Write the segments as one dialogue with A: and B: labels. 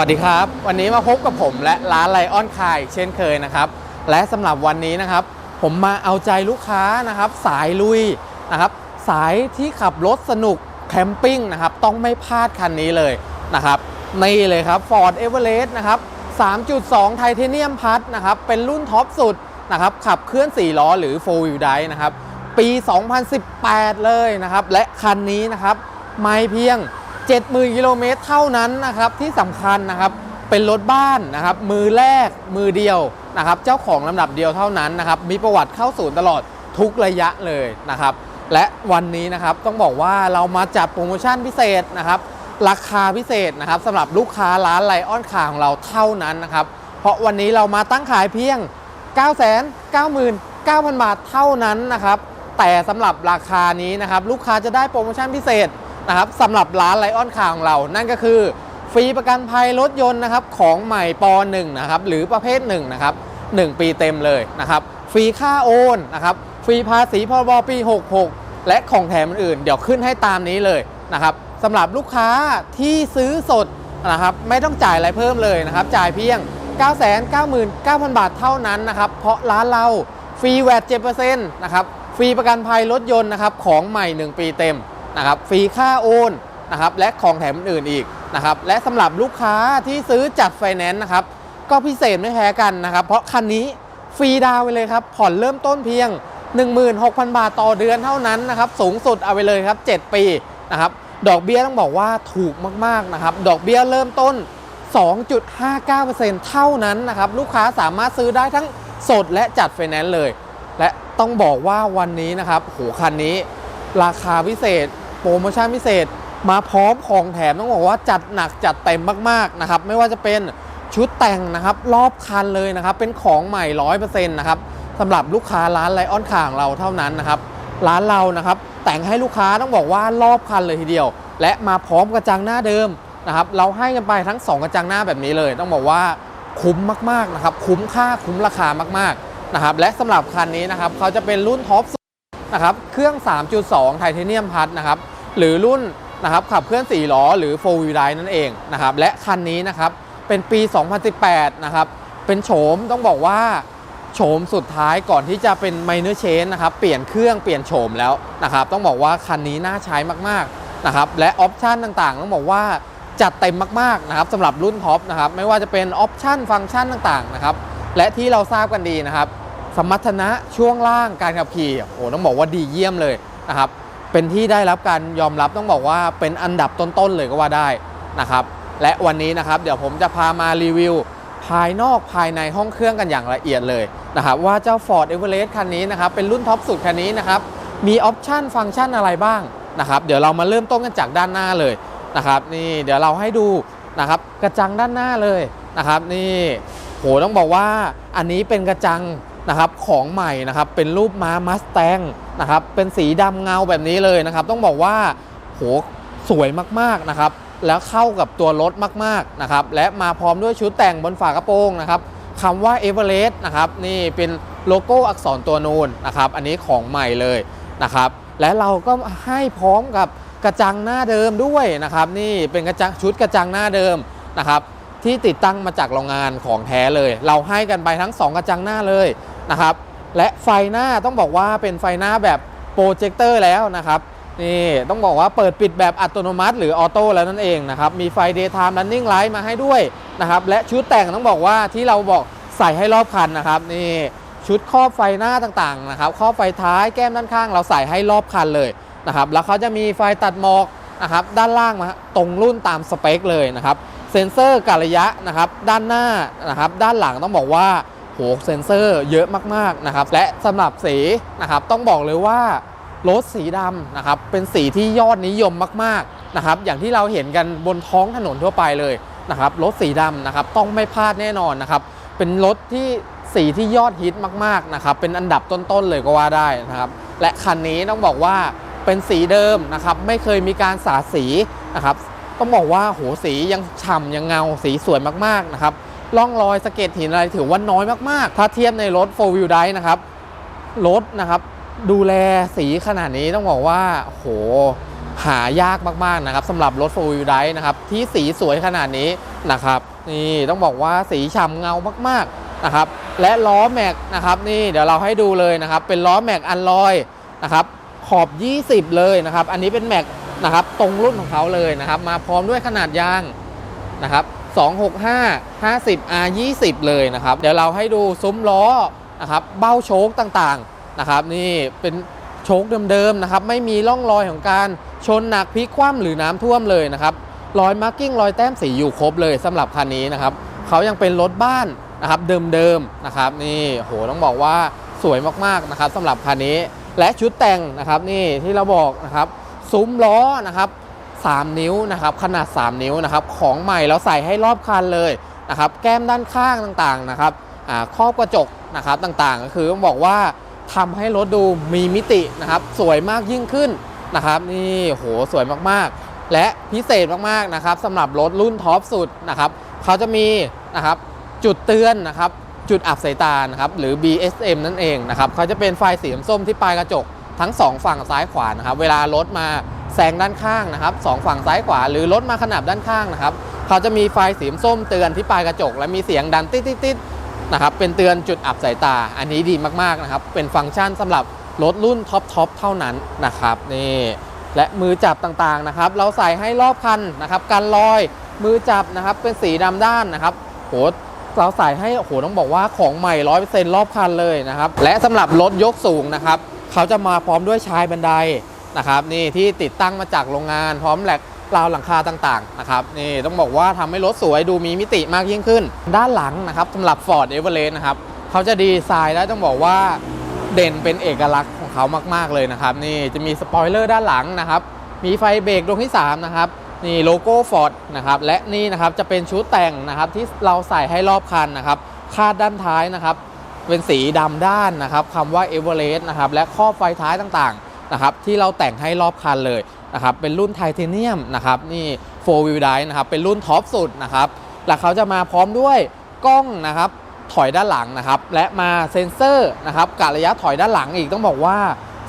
A: สวัสดีครับ วันนี้มาพบกับผมและร้านไลออนคายเช่นเคยนะครับ และสำหรับวันนี้นะครับ ผมมาเอาใจลูกค้านะครับ สายลุยนะครับ สายที่ขับรถสนุกแคมปิ้งนะครับ ต้องไม่พลาดคันนี้เลยนะครับนี่เลยครับ Ford Everest นะครับ 3.2 ไทเทเนียมพัดนะครับ เป็นรุ่นท็อปสุดนะครับ ขับเคลื่อน 4 ล้อหรือ 4 wheel drive นะครับ ปี 2018 เลยนะครับ และคันนี้นะครับ ไม่เพียง 70,000กิโลเมตรเท่านั้นนะครับที่สำคัญนะครับเป็นรถบ้านนะครับมือแรกมือเดียวนะครับเจ้าของลำดับเดียวเท่านั้นนะครับมีประวัติเข้าศูนย์ตลอดทุกระยะเลยนะครับและวันนี้นะครับต้องบอกว่าเรามาจัดโปรโมชั่นพิเศษนะครับราคาพิเศษนะครับสำหรับลูกค้าร้านไลออนคาของเราเท่านั้นนะครับเพราะวันนี้เรามาตั้งขายเพียง 999,000 บาทเท่านั้นนะครับแต่สำหรับราคานี้นะครับลูกค้าจะได้โปรโมชั่นพิเศษ นะครับสำหรับร้านไลออนคาของเรา นั่นก็คือฟรีประกันภัยรถยนต์นะครับของใหม่ป .1 นะครับหรือประเภท1นะครับ1 ปีเต็มเลยนะครับฟรีค่าโอนนะครับฟรีภาษีพรบปี 66 และของแถมอื่น เดี๋ยวขึ้นให้ตามนี้เลยนะครับสำหรับลูกค้าที่ซื้อสดนะครับไม่ต้องจ่ายอะไรเพิ่มเลยนะครับจ่ายเพียง 999,000 บาทเท่านั้นนะครับเพราะร้านเราฟรีแวด7%นะครับฟรีประกันภัยรถยนต์นะครับของใหม่ 1 ปีเต็ม นะครับฟรีค่าโอนนะครับและของแถมอื่นอีกนะครับและสำหรับลูกค้าที่ซื้อจัดไฟแนนซ์นะครับก็พิเศษไม่แพ้กันนะครับ เพราะคันนี้ฟรีดาวไปเลยครับ ผ่อนเริ่มต้นเพียง 16,000 บาทต่อเดือนเท่านั้นนะครับสูงสุดเอาไปเลยครับ 7 ปีนะครับดอกเบี้ยต้องบอกว่าถูกมากๆนะครับดอกเบี้ยเริ่มต้น 2.59%เท่านั้นนะครับลูกค้าสามารถซื้อได้ทั้งสดและจัดไฟแนนซ์เลย และต้องบอกว่าวันนี้นะครับโหคันนี้ ราคาพิเศษ โปรโมชั่นพิเศษมาพร้อมของแถมต้องบอกว่าจัดหนักจัดเต็มมากๆนะครับไม่ว่าจะเป็นชุดแต่งนะครับรอบคันเลยนะครับเป็นของใหม่100%นะครับสำหรับลูกค้าร้านไลออนคาของเราเท่านั้นนะครับร้านเรานะครับแต่งให้ลูกค้าต้องบอกว่ารอบคันเลยทีเดียว และมาพร้อมกระจังหน้าเดิมนะครับเราให้กันไปทั้ง 2 กระจังหน้าแบบนี้เลย ต้องบอกว่าคุ้มมากๆนะครับคุ้มค่าคุ้มราคามากๆนะครับและสำหรับคันนี้นะครับเขาจะเป็นรุ่นท็อป นะครับเครื่อง 3.2 ไทเทเนียมพัดนะครับหรือรุ่นนะครับขับเคลื่อน4ล้อหรือ4 wheel drive นั่นเองนะครับและคันนี้นะครับเป็นปี 2018 นะครับเป็นโฉมต้องบอกว่าโฉมสุดท้ายก่อนที่จะเป็น minor change นะครับเปลี่ยนเครื่องเปลี่ยนโฉมแล้วนะครับต้องบอกว่าคันนี้น่าใช้มากๆนะครับและออปชันต่างๆ ต้องบอกว่าจัดเต็มมากๆนะครับสำหรับรุ่นท็อปนะครับไม่ว่าจะเป็นออปชันฟังก์ชันต่างๆนะครับและที่เราทราบกันดีนะครับ สมรรถนะช่วงล่างการขับขี่โอ้ต้องบอกว่าดีเยี่ยมเลยนะครับเป็นที่ได้รับการยอมรับต้องบอกว่าเป็นอันดับต้นๆเลยก็ว่าได้นะครับและวันนี้นะครับเดี๋ยวผมจะพามารีวิวภายนอกภายในห้องเครื่องกันอย่างละเอียดเลยนะครับว่าเจ้า Ford Everest คันนี้นะครับเป็นรุ่นท็อปสุดคันนี้นะครับมีออปชันฟังก์ชันอะไรบ้างนะครับเดี๋ยวเรามาเริ่มต้นกันจากด้านหน้าเลยนะครับนี่เดี๋ยวเราให้ดูนะครับกระจังด้านหน้าเลยนะครับนี่โหต้องบอกว่าอันนี้เป็นกระจัง นะครับของใหม่นะครับเป็นรูปม้ามัสแตงนะครับเป็นสีดำเงาแบบนี้เลยนะครับ ต้องบอกว่าโหสวยมากๆนะครับ แล้วเข้ากับตัวรถมากๆนะครับ และมาพร้อมด้วยชุดแต่งบนฝากระโปรงนะครับคำว่า e v e r e s t นะครับนี่เป็นโลโก้อักษรตัวนูนนะครับอันนี้ของใหม่เลยนะครับและเราก็ให้พร้อมกับกระจังหน้าเดิมด้วยนะครับ นี่เป็นกระจังชุดกระจังหน้าเดิมนะครับ ที่ติดตั้งมาจากโรงงานของแท้เลย เราให้กันไปทั้ง 2 กระจังหน้าเลย นะครับ และไฟหน้าต้องบอกว่าเป็นไฟหน้าแบบโปรเจคเตอร์แล้วนะครับนี่ต้องบอกว่าเปิดปิดแบบอัตโนมัติ หรือออโต้แล้วนั่นเองนะครับ มีไฟ daytime running light มาให้ด้วยนะครับ และชุดแต่งต้องบอกว่าที่เราบอกใส่ให้รอบคันนะครับนี่ชุดครอบไฟหน้าต่างๆนะครับครอบไฟท้ายแก้มด้านข้าง เราใส่ให้รอบคันเลยนะครับ แล้วเขาจะมีไฟตัดหมอกนะครับด้านล่างมาตรงรุ่นตามสเปคเลยนะครับ เซ็นเซอร์กระยะนะครับ ด้านหน้านะครับ ด้านหลังต้องบอกว่า โหเซ็นเซอร์เยอะมากๆนะครับ และสำหรับสีนะครับต้องบอกเลยว่ารถสีดำนะครับเป็นสีที่ยอดนิยมมากๆนะครับ อย่างที่เราเห็นกันบนท้องถนนทั่วไปเลยนะครับรถสีดำนะครับต้องไม่พลาดแน่นอนนะครับ เป็นรถที่สีที่ยอดฮิตมากๆนะครับ เป็นอันดับต้นๆเลยก็ว่าได้นะครับ และคันนี้ต้องบอกว่าเป็นสีเดิมนะครับ ไม่เคยมีการสาสีนะครับต้องบอกว่าโหสียังฉ่ำยังเงาสีสวยมากๆนะครับ ร่องรอยสะเก็ดหินอะไรถือว่าน้อยมากๆ ถ้าเทียบในรถ 4 wheel drive นะครับ รถนะครับ ดูแลสีขนาดนี้ต้องบอกว่าโหหายากมากๆนะครับสำหรับรถ 4 wheel drive นะครับ ที่สีสวยขนาดนี้นะครับนี่ต้องบอกว่าสีฉ่ำเงามากๆนะครับ และล้อแม็กนะครับนี่เดี๋ยวเราให้ดูเลยนะครับ เป็นล้อแม็กอันลอยนะครับขอบ 20 เลยนะครับ อันนี้เป็นแม็กนะครับ ตรงรุ่นของเขาเลยนะครับ มาพร้อมด้วยขนาดยางนะครับ 265 50 R 20เลยนะครับ เดี๋ยวเราให้ดูซุ้มล้อนะครับ เบ้าโชคต่างๆนะครับ นี่เป็นโชคเดิมๆนะครับ ไม่มีร่องรอยของการชนหนักพลิกคว่ำหรือน้ำท่วมเลยนะครับ รอยมาร์กิ้งรอยแต้มสีอยู่ครบเลยสำหรับคันนี้นะครับ เขายังเป็นรถบ้านนะครับเดิมๆนะครับ นี่โหต้องบอกว่าสวยมากๆนะครับสำหรับคันนี้และชุดแต่งนะครับนี่ที่เราบอกนะครับซุ้มล้อนะครับ 3 นิ้วนะครับขนาด 3 นิ้วนะครับของใหม่เราใส่ให้รอบคันเลยนะครับแก้มด้านข้างต่างๆนะครับครอบกระจกนะครับต่างๆ ก็คือบอกว่าทำให้รถดูมีมิตินะครับสวยมากยิ่งขึ้นนะครับนี่โหสวยมากๆ และพิเศษมากๆนะครับสำหรับรถรุ่นท็อปสุดนะครับเขาจะมีนะครับจุดเตือนนะครับจุดอับสายตานะครับหรือ BSM นั่นเองนะครับเขาจะเป็นไฟสีส้มที่ปลายกระจกทั้งสองฝั่งซ้ายขวานะครับเวลารถมา แซงด้านข้างนะครับสองฝั่งซ้ายขวาหรือรถมาขนาบด้านข้างนะครับเขาจะมีไฟสีส้มเตือนที่ปลายกระจก และมีเสียงดันติ๊ดติดติดนะครับเป็นเตือนจุดอับสายตา อันนี้ดีมากๆนะครับเป็นฟังก์ชันสำหรับรถรุ่นท็อปทอปเท่านั้นนะครับนี่และมือจับต่างๆนะครับ เราใส่ให้รอบคันนะครับกันรอยมือจับนะครับเป็นสีดำด้านนะครับโหเราใส่ให้โหต้องบอกว่าของใหม่ร้อยเปอร์เซ็นต์รอบคันเลยนะครับและสำหรับรถยกสูงนะครับเขาจะมาพร้อมด้วยชายบันได นะครับนี่ที่ติดตั้งมาจากโรงงานพร้อมแหลกราวหลังคาต่างๆนะครับนี่ต้องบอกว่าทำให้รถสวยดูมีมิติมากยิ่งขึ้น ด้านหลังนะครับสำหรับ Ford e v e r e s t นะครับเขาจะดีไซน์แล้ต้องบอกว่าเด่นเป็นเอกลักษณ์ของเขามากๆเลยนะครับนี่จะมีสปอยเลอร์ด้านหลังนะครับมีไฟเบรกดวงที่ 3 นะครับนี่โลโก้ Ford นะครับและนี่นะครับจะเป็นชุดแต่งนะครับที่เราใส่ให้รอบคันนะครับคาดด้านท้ายนะครับเป็นสีดำด้านนะครับคำว่า e v e r e s t นะครับและครอไฟท้ายต่างๆ นะครับที่เราแต่งให้รอบคันเลยนะครับเป็นรุ่นไทเทเนียมนะครับนี่4 wheel drive นะครับเป็นรุ่นท็อปสุดนะครับแล้วเขาจะมาพร้อมด้วยกล้องนะครับถอยด้านหลังนะครับและมาเซ็นเซอร์นะครับกะระยะถอยด้านหลังอีกต้องบอกว่า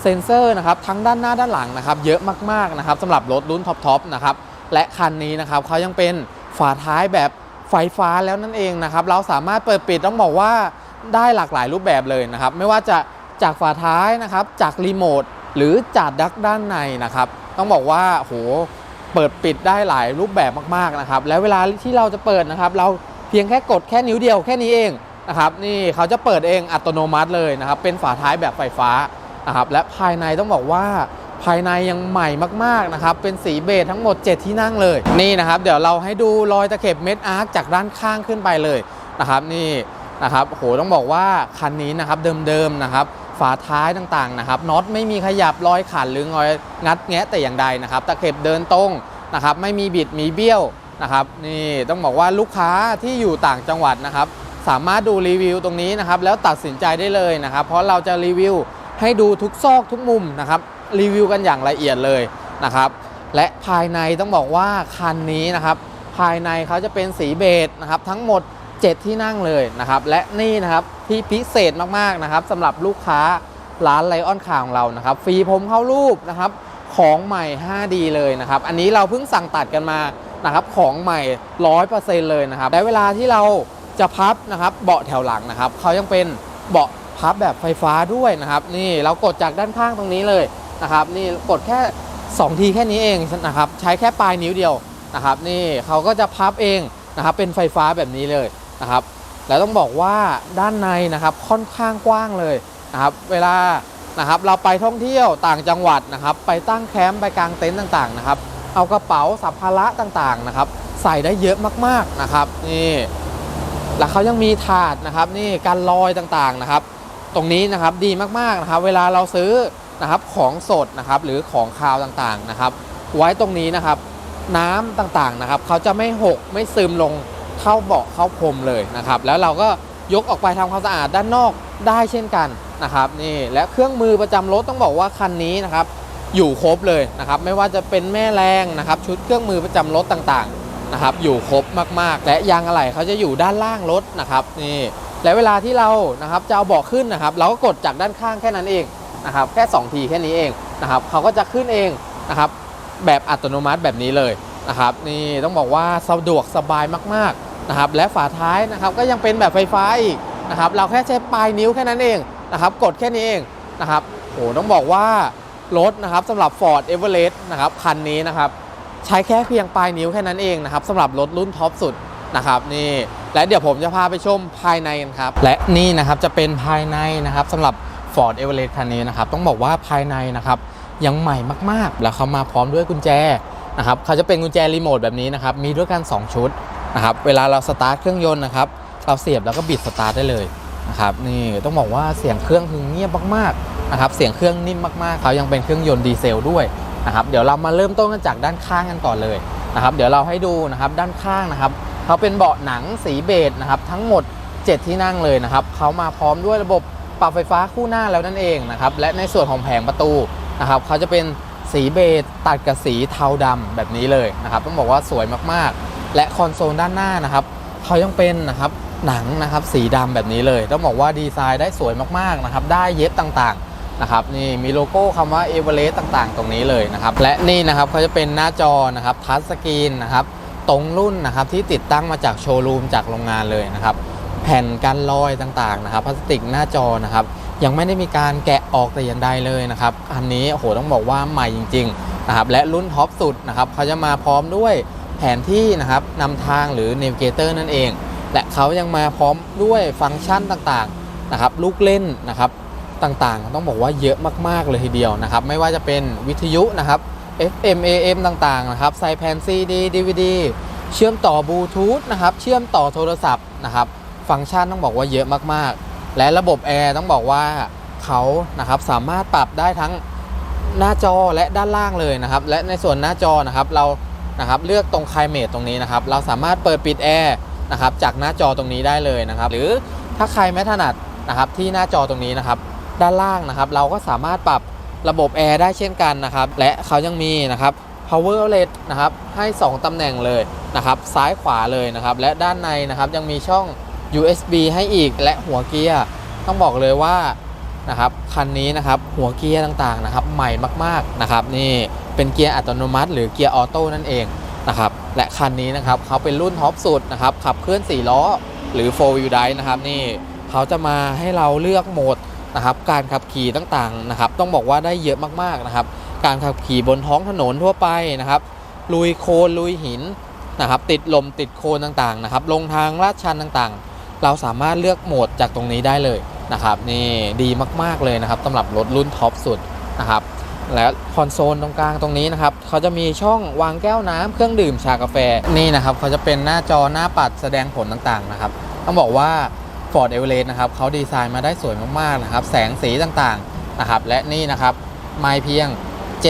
A: เซ็นเซอร์นะครับทั้งด้านหน้าด้านหลังนะครับเยอะมากๆนะครับสำหรับรถรุ่นท็อปๆนะครับและคันนี้นะครับเขายังเป็นฝาท้ายแบบไฟฟ้าแล้วนั่นเองนะครับเราสามารถเปิดปิดต้องบอกว่าได้หลากหลายรูปแบบเลยนะครับไม่ว่าจะจากฝาท้ายนะครับจากรีโมท หรือจากดักด้านในนะครับ ต้องบอกว่าโหเปิดปิดได้หลายรูปแบบมากๆนะครับ แล้วเวลาที่เราจะเปิดนะครับ เราเพียงแค่กดแค่นิ้วเดียวแค่นี้เองนะครับนี่เขาจะเปิดเองอัตโนมัติเลยนะครับ เป็นฝาท้ายแบบไฟฟ้านะครับและภายในต้องบอกว่าภายในยังใหม่มากๆนะครับ เป็นสีเบจทั้งหมด 7 ที่นั่งเลยนี่นะครับ เดี๋ยวเราให้ดูรอยตะเข็บเม็ดอาร์คจากด้านข้างขึ้นไปเลยนะครับ นี่นะครับโหต้องบอกว่าคันนี้นะครับเดิมๆนะครับ ฝาท้ายต่างๆนะครับน็อตไม่มีขยับรอยขันหรือรอยงัดแงะแต่อย่างใดนะครับตะเข็บเดินตรงนะครับไม่มีบิดมีเบี้ยวนะครับนี่ต้องบอกว่าลูกค้าที่อยู่ต่างจังหวัดนะครับสามารถดูรีวิวตรงนี้นะครับแล้วตัดสินใจได้เลยนะครับ เพราะเราจะรีวิวให้ดูทุกซอกทุกมุมนะครับรีวิวกันอย่างละเอียดเลยนะครับและภายในต้องบอกว่าคันนี้นะครับภายในเขาจะเป็นสีเบจนะครับทั้งหมด 7 ที่นั่งเลยนะครับ และนี่นะครับที่พิเศษมากๆนะครับสำหรับลูกค้าร้านไลออนคาของเรานะครับฟรีผมเข้ารูปนะครับของใหม่ 5D เลยนะครับ อันนี้เราเพิ่งสั่งตัดกันมานะครับของใหม่ 100%เลยนะครับและเวลาที่เราจะพับนะครับเบาะแถวหลังนะครับเขายังเป็นเบาะพับแบบไฟฟ้าด้วยนะครับ นี่เรากดจากด้านข้างตรงนี้เลยนะครับ นี่กดแค่ 2 ทีแค่นี้เองนะครับ ใช้แค่ปลายนิ้วเดียวนะครับ นี่เขาก็จะพับเองนะครับ เป็นไฟฟ้าแบบนี้เลย นะครับแล้วต้องบอกว่าด้านในนะครับค่อนข้างกว้างเลยนะครับเวลานะครับเราไปท่องเที่ยวต่างจังหวัดนะครับ ไปตั้งแคมป์ไปกางเต็นท์ต่างๆนะครับ เอากระเป๋าสัมภาระต่างๆนะครับ ใส่ได้เยอะมากๆนะครับนี่แล้วเขายังมีถาดนะครับนี่การลอยต่างๆนะครับ ตรงนี้นะครับดีมากๆนะครับ เวลาเราซื้อนะครับของสดนะครับหรือของคาวต่างๆนะครับ ไว้ตรงนี้นะครับ น้ำต่างๆนะครับเขาจะไม่หกไม่ซึมลง เข้าเบาะเข้าพรมเลยนะครับ แล้วเราก็ยกออกไปทำความสะอาดด้านนอกได้เช่นกันนะครับนี่และเครื่องมือประจำรถต้องบอกว่าคันนี้นะครับอยู่ครบเลยนะครับไม่ว่าจะเป็นแม่แรงนะครับชุดเครื่องมือประจำรถต่างๆนะครับอยู่ครบมากๆ และยางอะไหล่เขาจะอยู่ด้านล่างรถนะครับนี่และเวลาที่เรานะครับจะเอาเบาะขึ้นนะครับ เราก็กดจากด้านข้างแค่นั้นเองนะครับแค่ 2 ทีแค่นี้เองนะครับเขาก็จะขึ้นเองนะครับแบบอัตโนมัติแบบนี้เลยนะครับนี่ต้องบอกว่าสะดวกสบายมากๆ นะครับและฝาท้ายนะครับก็ยังเป็นแบบไฟฟ้าอีกนะครับเราแค่ใช้ปลายนิ้วแค่นั้นเองนะครับกดแค่นี้เองนะครับโอ้ต้องบอกว่ารถนะครับสำหรับ Ford Everest นะครับคันนี้นะครับใช้แค่เพียงปลายนิ้วแค่นั้นเองนะครับสำหรับรถรุ่นท็อปสุดนะครับนี่และเดี๋ยวผมจะพาไปชมภายในกันครับและนี่นะครับจะเป็นภายในนะครับสำหรับ Ford Everest คันนี้นะครับต้องบอกว่าภายในนะครับยังใหม่มากๆ แล้วเขามาพร้อมด้วยกุญแจนะครับเขาจะเป็นกุญแจรีโมทแบบนี้นะครับมีด้วยกัน 2 ชุด นะครับเวลาเราสตาร์ทเครื่องยนต์นะครับเราเสียบแล้วก็บิดสตาร์ทได้เลยนะครับนี่ต้องบอกว่าเสียงเครื่องคือเงียบมากๆนะครับเสียงเครื่องนิ่มมากๆเขายังเป็นเครื่องยนต์ดีเซลด้วยนะครับเดี๋ยวเรามาเริ่มต้นกันจากด้านข้างกันก่อนเลยนะครับเดี๋ยวเราให้ดูนะครับด้านข้างนะครับเขาเป็นเบาะหนังสีเบจนะครับทั้งหมด 7 ที่นั่งเลยนะครับเขามาพร้อมด้วยระบบปรับไฟฟ้าคู่หน้าแล้วนั่นเองนะครับและในส่วนของแผงประตูนะครับเขาจะเป็นสีเบจตัดกับสีเทาดำแบบนี้เลยนะครับต้องบอกว่าสวยมากๆ และคอนโซลด้านหน้านะครับเขายังเป็นนะครับหนังนะครับสีดำแบบนี้เลย ต้องบอกว่าดีไซน์ได้สวยมากๆนะครับได้เย็บต่างๆนะครับนี่มีโลโก้คำว่าเอเวอเรสต์ต่างๆ ตรงนี้เลยนะครับและนี่นะครับเขาจะเป็นหน้าจอนะครับทัชสกรีนนะครับตรงรุ่นนะครับที่ติดตั้งมาจากโชว์รูมจากโรงงานเลยนะครับแผ่นกันรอยต่างๆนะครับพลาสติกหน้าจอนะครับยังไม่ได้มีการแกะออกแต่อย่างใดเลยนะครับอันนี้โอ้โหต้องบอกว่าใหม่จริงๆนะครับและรุ่นท็อปสุดนะครับเขาจะมาพร้อมด้วย แผนที่นะครับนำทางหรือ Navigator นั่นเอง และเขายังมาพร้อมด้วยฟังก์ชันต่างๆนะครับลูกเล่นนะครับต่างๆ ต้องบอกว่าเยอะมากๆเลยทีเดียวนะครับ ไม่ว่าจะเป็นวิทยุนะครับ FM AM ต่างๆนะครับใส่แผ่น CD DVD เชื่อมต่อบลูทูธนะครับ เชื่อมต่อโทรศัพท์นะครับ ฟังก์ชันต้องบอกว่าเยอะมากๆ และระบบแอร์ต้องบอกว่าเขานะครับสามารถปรับได้ทั้งหน้าจอและด้านล่างเลยนะครับ และในส่วนหน้าจอนะครับ เรา นะครับเลือกตรงคลายเมทตรงนี้นะครับเราสามารถเปิดปิดแอร์นะครับจากหน้าจอตรงนี้ได้เลยนะครับหรือถ้าใครไม่ถนัดนะครับที่หน้าจอตรงนี้นะครับด้านล่างนะครับเราก็สามารถปรับระบบแอร์ได้เช่นกันนะครับและเขายังมีนะครับ power outlet นะครับให้ 2 ตำแหน่งเลยนะครับซ้ายขวาเลยนะครับและด้านในนะครับยังมีช่อง USB ให้อีกและหัวเกียร์ต้องบอกเลยว่านะครับคันนี้นะครับหัวเกียร์ต่างๆนะครับใหม่มากๆนะครับนี่ เป็นเกียร์อัตโนมัติ หรือเกียร์ออโต้นั่นเองนะครับและคันนี้นะครับเขาเป็นรุ่นท็อปสุดนะครับขับเคลื่อน 4 ล้อ หรือ 4 wheel drive นะครับนี่เขาจะมาให้เราเลือกโหมดนะครับการขับขี่ต่างๆนะครับต้องบอกว่าได้เยอะมากๆนะครับการขับขี่บนท้องถนนทั่วไปนะครับลุยโคลนลุยหินนะครับติดลมติดโคลนต่างๆนะครับลงทางลาดชันต่างๆ เราสามารถเลือกโหมดจากตรงนี้ได้เลยนะครับนี่ดีมากๆเลยนะครับสำหรับรถรุ่นท็อปสุดนะครับ และคอนโซลตรงกลางตรงนี้นะครับเขาจะมีช่องวางแก้วน้ำเครื่องดื่มชากาแฟนี่นะครับเขาจะเป็นหน้าจอหน้าปัดแสดงผลต่างๆนะครับต้องบอกว่า Ford Everest นะครับเขาดีไซน์มาได้สวยมากๆนะครับแสงสีต่างๆนะครับและนี่นะครับไม่เพียง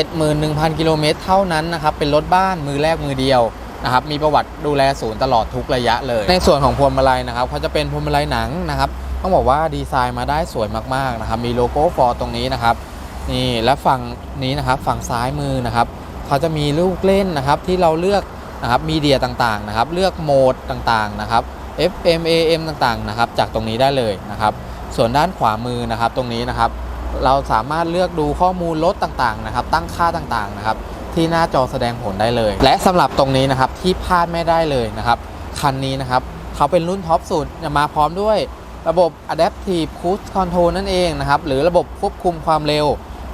A: 71,000 กิโลเมตรเท่านั้นนะครับเป็นรถบ้านมือแรกมือเดียวนะครับมีประวัติดูแลศูนย์ตลอดทุกระยะเลย ในส่วนของพวงมาลัยนะครับเขาจะเป็นพวงมาลัยหนังนะครับต้องบอกว่าดีไซน์มาได้สวยมากๆนะครับมีโลโก้ Ford ตรงนี้นะครับ นี่และฝั่งนี้นะครับฝั่งซ้ายมือนะครับเขาจะมีลูกเล่นนะครับที่เราเลือกนะครับมีเดียต่างๆนะครับ เลือกโหมดต่างๆนะครับ FM AM ต่างๆนะครับ จากตรงนี้ได้เลยนะครับ ส่วนด้านขวามือนะครับตรงนี้นะครับ เราสามารถเลือกดูข้อมูลรถต่างๆนะครับ ตั้งค่าต่างๆนะครับ ที่หน้าจอแสดงผลได้เลย และสำหรับตรงนี้นะครับที่พลาดไม่ได้เลยนะครับคันนี้นะครับเขาเป็นรุ่นท็อปสุดมาพร้อมด้วยระบบ Adaptive Cruise Control นั่นเองนะครับ หรือระบบควบคุมความเร็ว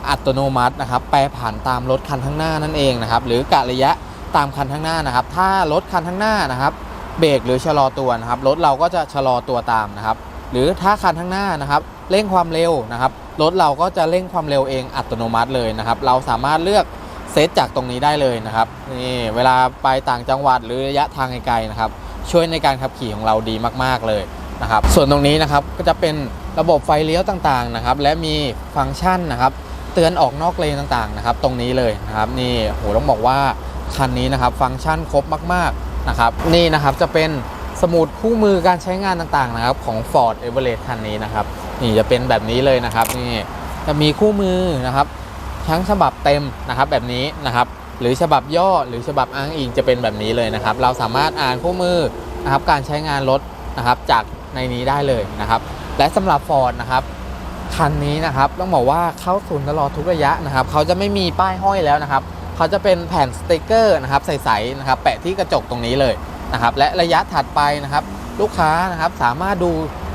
A: อัตโนมัตินะครับแปรผันตามรถคันข้างหน้านั่นเองนะครับหรือกะระยะตามคันข้างหน้านะครับ ถ้ารถคันข้างหน้านะครับเบรกหรือชะลอตัวนะครับรถเราก็จะชะลอตัวตามนะครับ หรือถ้าคันข้างหน้านะครับเร่งความเร็วนะครับรถเราก็จะเร่งความเร็วเองอัตโนมัติเลยนะครับ เราสามารถเลือกเซตจากตรงนี้ได้เลยนะครับนี่เวลาไปต่างจังหวัดหรือระยะทางไกลๆนะครับ ช่วยในการขับขี่ของเราดีมากๆเลยนะครับ ส่วนตรงนี้นะครับก็จะเป็นระบบไฟเลี้ยวต่างๆนะครับ และมีฟังก์ชันนะครับ เตือนออกนอกเลนต่างๆนะครับ ตรงนี้เลยนะครับนี่โหต้องบอกว่าคันนี้นะครับฟังก์ชันครบมากๆนะครับนี่นะครับจะเป็นสมุดคู่มือการใช้งานต่างๆนะครับของ Ford Everest คันนี้นะครับนี่จะเป็นแบบนี้เลยนะครับนี่จะมีคู่มือนะครับทั้งฉบับเต็มนะครับแบบนี้นะครับหรือฉบับย่อหรือฉบับอ้างอิงจะเป็นแบบนี้เลยนะครับ เราสามารถอ่านคู่มือนะครับการใช้งานรถนะครับจากในนี้ได้เลยนะครับ และสำหรับ Ford นะครับ คันนี้นะครับต้องบอกว่าเข้าศูนย์ตลอดทุกระยะนะครับเขาจะไม่มีป้ายห้อยแล้วนะครับเขาจะเป็นแผ่นสติกเกอร์นะครับใสๆนะครับแปะที่กระจกตรงนี้เลยนะครับและระยะถัดไปนะครับลูกค้านะครับสามารถดู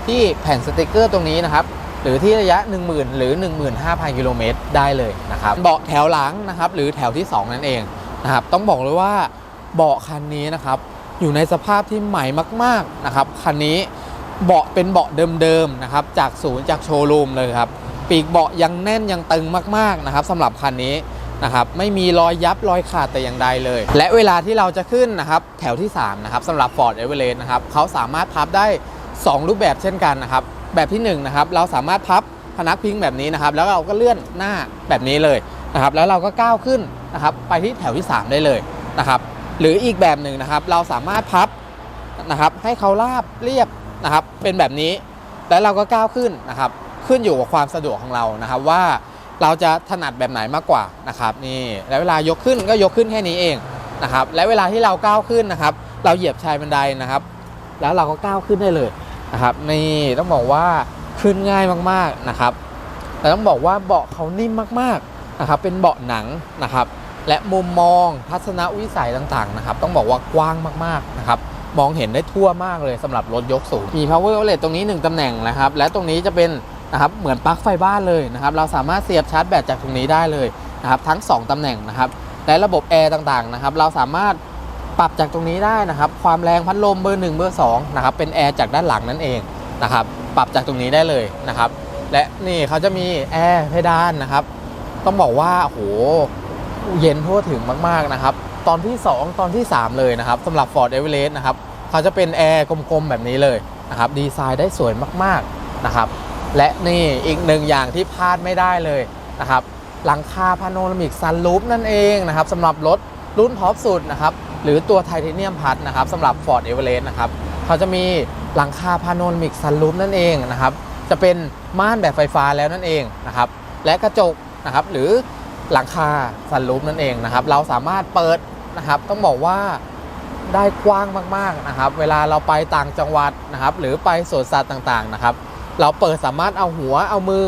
A: ที่แผ่นสติกเกอร์ตรงนี้นะครับหรือที่ระยะ 10,000 หรือ 15,000 กิโลเมตรได้เลยนะครับเบาะแถวหลังนะครับหรือแถวที่ 2 นั่นเองนะครับต้องบอกเลยว่าเบาะคันนี้นะครับอยู่ในสภาพที่ใหม่มากๆนะครับคันนี้ เบาะเป็นเบาะเดิมๆนะครับจากศูนย์จากโชว์รูมเลยครับปีกเบาะยังแน่นยังตึงมากๆนะครับสำหรับคันนี้นะครับไม่มีรอยยับรอยขาดแต่อย่างใดเลย และเวลาที่เราจะขึ้นนะครับแถวที่3นะครับสำหรับ Ford Everest นะครับเขาสามารถพับได้ 2 รูปแบบเช่นกันนะครับแบบที่1นะครับเราสามารถพับพนักพิงแบบนี้นะครับแล้วเราก็เลื่อนหน้าแบบนี้เลยนะครับแล้วเราก็ก้าวขึ้นนะครับไปที่แถวที่ 3 ได้เลยนะครับหรืออีกแบบหนึ่งนะครับเราสามารถพับนะครับให้เขาราบเรียบ นะครับเป็นแบบนี้แล้วเราก็ก้าวขึ้นนะครับขึ้นอยู่กับความสะดวกของเรานะครับว่าเราจะถนัดแบบไหนมากกว่านะครับนี่แล้วเวลายกขึ้นก็ยกขึ้นแค่นี้เองนะครับและเวลาที่เราก้าวขึ้นนะครับ เราเหยียบชายบันไดนะครับ แล้วเราก็ก้าวขึ้นได้เลยนะครับนี่ต้องบอกว่าขึ้นง่ายมากๆนะครับ แต่ต้องบอกว่าเบาะเขานิ่มมากๆนะครับเป็นเบาะหนังนะครับ และมุมมองทัศนวิสัยต่างๆนะครับ ต้องบอกว่ากว้างมากๆนะครับ มองเห็นได้ทั่วมากเลยสำหรับรถยกสูง มี power outlet ตรงนี้ 1ตำแหน่งนะครับ และตรงนี้จะเป็นนะครับเหมือนปลั๊กไฟบ้านเลยนะครับ เราสามารถเสียบชาร์จแบตจากตรงนี้ได้เลยนะครับทั้ง 2ตำแหน่งนะครับและระบบแอร์ต่างๆนะครับเราสามารถปรับจากตรงนี้ได้นะครับ ความแรงพัดลมเบอร์ 1 เบอร์2นะครับเป็นแอร์จากด้านหลังนั่นเองนะครับปรับจากตรงนี้ได้เลยนะครับ และนี่เขาจะมีแอร์เพดานนะครับ ต้องบอกว่าโอ้โหเย็นทั่วถึงมากๆนะครับ ตอนที่ 2 ตอนที่ 3 เลยนะครับสำหรับ Ford Everest นะครับ เขาจะเป็นแอร์กลมๆแบบนี้เลยนะครับดีไซน์ได้สวยมากๆนะครับ และนี่อีกหนึ่งอย่างที่พลาดไม่ได้เลยนะครับหลังคาพาโนรามิกซันรูฟนั่นเองนะครับสำหรับรถรุ่นท็อปสุดนะครับหรือตัวไทเทเนียมพัดนะครับสำหรับ Ford Everest นะครับเขาจะมีหลังคาพาโนรามิกซันรูฟนั่นเองนะครับจะเป็นม่านแบบไฟฟ้าแล้วนั่นเองนะครับและกระจกนะครับหรือหลังคาซันรูฟนั่นเองนะครับเราสามารถเปิดนะครับต้องบอกว่า ได้กว้างมากๆนะครับ เวลาเราไปต่างจังหวัดนะครับ หรือไปสวนสัตว์ต่างๆนะครับ เราเปิดสามารถเอาหัวเอามือ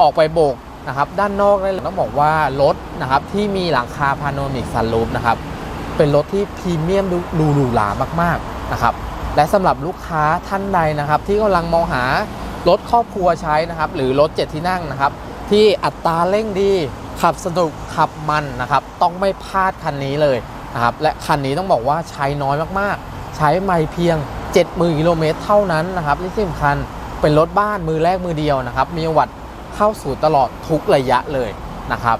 A: ออกไปโบกนะครับ ด้านนอกได้เลยต้องบอกว่ารถนะครับที่มีหลังคาพาโนมิกซันรูฟนะครับเป็นรถที่พรีเมียมดูดูหรูหรามากๆนะครับและสำหรับลูกค้าท่านใดนะครับ ที่กำลังมองหารถครอบครัวใช้นะครับ หรือรถเจ็ดที่นั่งนะครับ ที่อัตราเร่งดีขับสนุกขับมันนะครับ ต้องไม่พลาดคันนี้เลย นะครับและคันนี้ต้องบอกว่าใช้น้อยมากๆ ใช้ไม่เพียง 70,000กิโลเมตรเท่านั้นนะครับที่สำคัญเป็นรถบ้านมือแรกมือเดียวนะครับ มีวัตเข้าสู่ตลอดทุกระยะเลยนะครับ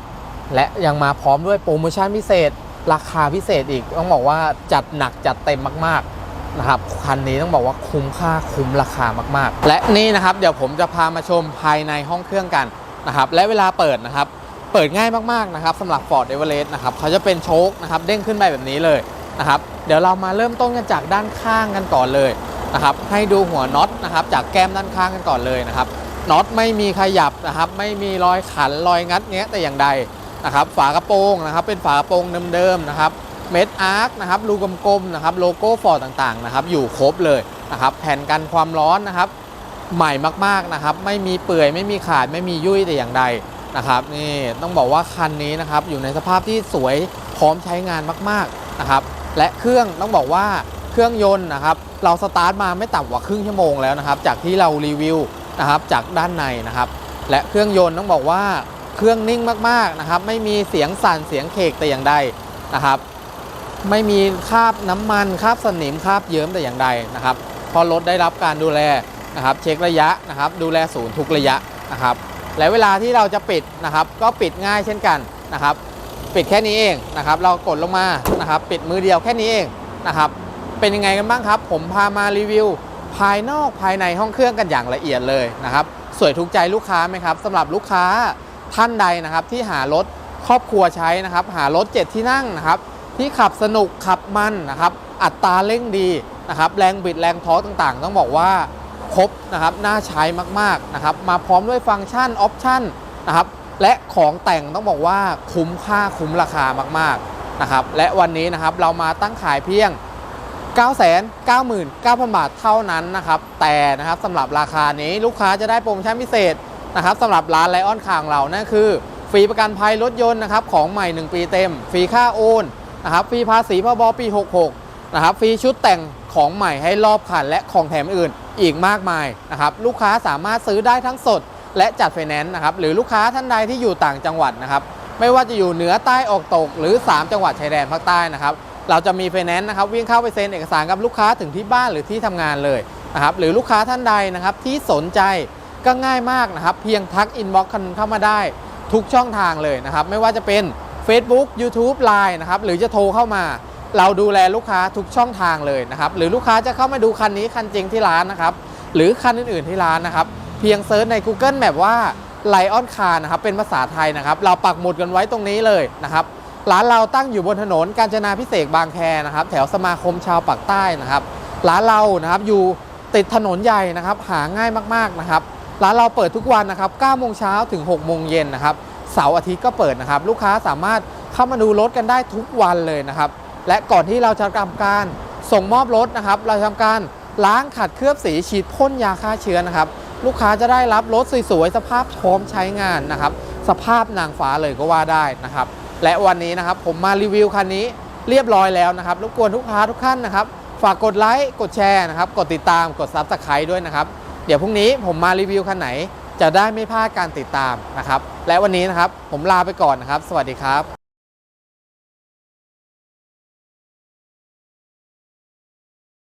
A: และยังมาพร้อมด้วยโปรโมชั่นพิเศษ ราคาพิเศษอีกต้องบอกว่าจัดหนักจัดเต็มมากๆนะครับคันนี้ต้องบอกว่าคุ้มค่าคุ้มราคามากๆ และนี่นะครับเดี๋ยวผมจะพามาชมภายในห้องเครื่องกันนะครับและเวลาเปิดนะครับ เปิดง่ายมากๆนะครับสำหรับ Ford Everest นะครับเขาจะเป็นโชคนะครับเด้งขึ้นไปแบบนี้เลยนะครับเดี๋ยวเรามาเริ่มต้นกันจากด้านข้างกันก่อนเลยนะครับให้ดูหัวน็อตนะครับจากแก้มด้านข้างกันก่อนเลยนะครับน็อตไม่มีขยับนะครับไม่มีรอยขันรอยงัดเงี้ยแต่อย่างใดนะครับฝากระโปรงนะครับเป็นฝากระโปรงเดิมๆนะครับเม็ดอาร์คนะครับรูกลมๆนะครับโลโก้ฟอร์ดต่างๆนะครับอยู่ครบเลยนะครับแผ่นกันความร้อนนะครับใหม่มากๆนะครับไม่มีเปื่อยไม่มีขาดไม่มียุ่ยแต่อย่างใด นะครับนี่ต้องบอกว่าคันนี้นะครับอยู่ในสภาพที่สวยพร้อมใช้งานมากๆนะครับและเครื่องต้องบอกว่าเครื่องยนต์นะครับเราสตาร์ทมาไม่ต่ำกว่าครึ่งชั่วโมงแล้วนะครับจากที่เรารีวิวนะครับจากด้านในนะครับและเครื่องยนต์ต้องบอกว่าเครื่องนิ่งมากๆนะครับไม่มีเสียงสั่นเสียงเคกแต่อย่างใดนะครับไม่มีคราบน้ำมันคราบสนิมคราบเยิ้มแต่อย่างใดนะครับพอรถได้รับการดูแลนะครับเช็คระยะนะครับดูแลศูนย์ทุกระยะนะครับ และเวลาที่เราจะปิดนะครับ ก็ปิดง่ายเช่นกันนะครับ ปิดแค่นี้เองนะครับ เรากดลงมานะครับ ปิดมือเดียวแค่นี้เองนะครับ เป็นยังไงกันบ้างครับ ผมพามารีวิว ภายนอกภายในห้องเครื่องกันอย่างละเอียดเลยนะครับ สวยถูกใจลูกค้าไหมครับสำหรับลูกค้าท่านใดนะครับ ที่หารถครอบครัวใช้นะครับ หารถเจ็ดที่นั่งนะครับ ที่ขับสนุกขับมันนะครับ อัตราเร่งดีนะครับ แรงบิดแรงท้อต่างๆ ต้องบอกว่า ครบนะครับน่าใช้มากๆนะครับมาพร้อมด้วยฟังก์ชันออปชันนะครับและของแต่งต้องบอกว่าคุ้มค่าคุ้มราคามากๆนะครับและวันนี้นะครับเรามาตั้งขายเพียง 999,000 บาทเท่านั้นนะครับแต่นะครับสำหรับราคานี้ลูกค้าจะได้โปรโมชั่นพิเศษนะครับสำหรับร้านไลออนคางเรานั่นคือฟรีประกันภัยรถยนต์นะครับของใหม่ 1 ปีเต็ม ฟรีค่าโอนนะครับฟรีภาษีพบปี 66นะครับฟรีชุดแต่งของใหม่ให้รอบคันและของแถมอื่น อีกมากมายนะครับลูกค้าสามารถซื้อได้ทั้งสด และจัดไฟแนนซ์นะครับหรือลูกค้าท่านใดที่อยู่ต่างจังหวัดนะครับไม่ว่าจะอยู่เหนือใต้ออกตก หรือ 3 จังหวัดชายแดนภาคใต้นะครับเราจะมีไฟแนนซ์นะครับวิ่งเข้าไปเซ็นเอกสารกับลูกค้าถึงที่บ้านหรือที่ทำงานเลยนะครับหรือลูกค้าท่านใดนะครับที่สนใจก็ง่ายมากนะครับเพียงทักอินบ็อกซ์เข้ามาได้ทุกช่องทางเลยนะครับไม่ว่าจะเป็น Facebook YouTube Line นะครับหรือจะโทรเข้ามา เราดูแลลูกค้าทุกช่องทางเลยนะครับ หรือลูกค้าจะเข้ามาดูคันนี้คันจริงที่ร้านนะครับ หรือคันอื่นๆที่ร้านนะครับ เพียงเซิร์ชใน Google Map ว่า Lion Car นะครับ เป็นภาษาไทยนะครับ เราปักหมุดกันไว้ตรงนี้เลยนะครับ ร้านเราตั้งอยู่บนถนนกาญจนาพิเศษบางแคนะครับ แถวสมาคมชาวปากใต้นะครับ ร้านเรานะครับอยู่ติดถนนใหญ่นะครับ หาง่ายมากๆนะครับ ร้านเราเปิดทุกวันนะครับ9โมงเช้าถึง6โมงเย็นนะครับ เสาร์อาทิตย์ก็เปิดนะครับ ลูกค้าสามารถเข้ามาดูรถกันได้ทุกวันเลยนะครับ และก่อนที่เราจะทำการส่งมอบรถนะครับ เราทำการล้างขัดเคลือบสีฉีดพ่นยาฆ่าเชื้อนะครับ ลูกค้าจะได้รับรถสวยๆสภาพพร้อมใช้งานนะครับ สภาพนางฟ้าเลยก็ว่าได้นะครับ และวันนี้นะครับผมมารีวิวคันนี้เรียบร้อยแล้วนะครับรบกวนทุกค้าทุกท่านนะครับ ฝากกดไลค์กดแชร์นะครับ กดติดตามกดซับสไครต์ด้วยนะครับ เดี๋ยวพรุ่งนี้ผมมารีวิวคันไหน จะได้ไม่พลาดการติดตามนะครับ และวันนี้นะครับผมลาไปก่อนนะครับ สวัสดีครับ